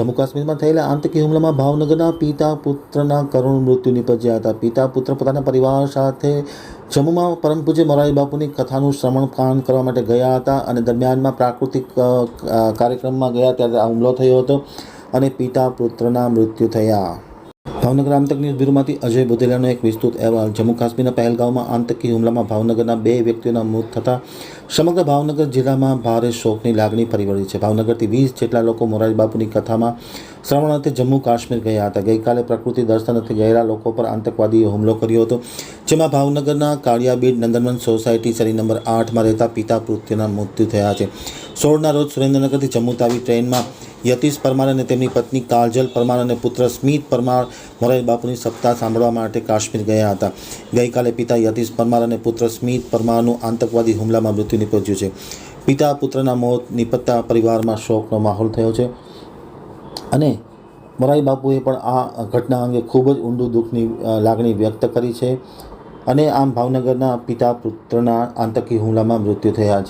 જમ્મુ કાશ્મીરમાં થયેલા આતંકી હુમલામાં ભાવનગરના પિતા પુત્રના કરુણ મૃત્યુ નિપજ્યા હતા. પિતા પુત્ર પોતાના પરિવાર સાથે જમ્મુમાં પરમ પૂજ્ય મોરારી બાપુની કથાનું શ્રવણ પાન કરવા માટે ગયા હતા અને દરમિયાનમાં પ્રાકૃતિક કાર્યક્રમમાં ગયા ત્યારે આ હુમલો થયો હતો અને પિતા પુત્રના મૃત્યુ થયા. ભાવનગર આંતક ન્યૂઝ બ્યુરોમાંથી અજય બુધેલાનો એક વિસ્તૃત અહેવાલ. જમ્મુ કાશ્મીરના પહેલગામમાં આતંકી હુમલામાં ભાવનગરના બે વ્યક્તિઓના મૃત થતાં સમગ્ર ભાવનગર જિલ્લામાં ભારે શોકની લાગણી ફરી વળી છે. ભાવનગરથી વીસ જેટલા લોકો મોરારી બાપુની કથામાં શ્રવણાર્થે જમ્મુ કાશ્મીર ગયા હતા. ગઈકાલે પ્રકૃતિ દર્શનાર્થે ગયેલા લોકો પર આતંકવાદીએ હુમલો કર્યો હતો, જેમાં ભાવનગરના કાળિયાબીડ નંદનવન સોસાયટી શરી નંબર આઠમાં રહેતા પિતા પૃથ્વીના મૃત્યુ થયા છે. સોળના રોજ સુરેન્દ્રનગરથી જમ્મુ તાવી ટ્રેનમાં યતીશ પરમાર અને તેમની પત્ની કાજલ પરમાર અને પુત્ર સ્મિત પરમાર મોરારી બાપુની સપ્તાહ સાંભળવા માટે કાશ્મીર ગયા હતા. ગઈકાલે પિતા યતીશ પરમાર અને પુત્ર સ્મિત પરમારનું આતંકવાદી હુમલામાં મૃત્યુ નિપજ્યું છે. પિતા પુત્રના મોત નિપજતા પરિવારમાં શોકનો માહોલ થયો છે અને મોરારી બાપુએ પણ આ ઘટના અંગે ખૂબ જ ઊંડું દુઃખની લાગણી વ્યક્ત કરી છે અને આમ ભાવનગરના પિતા પુત્રના આતંકી હુમલામાં મૃત્યુ થયા છે.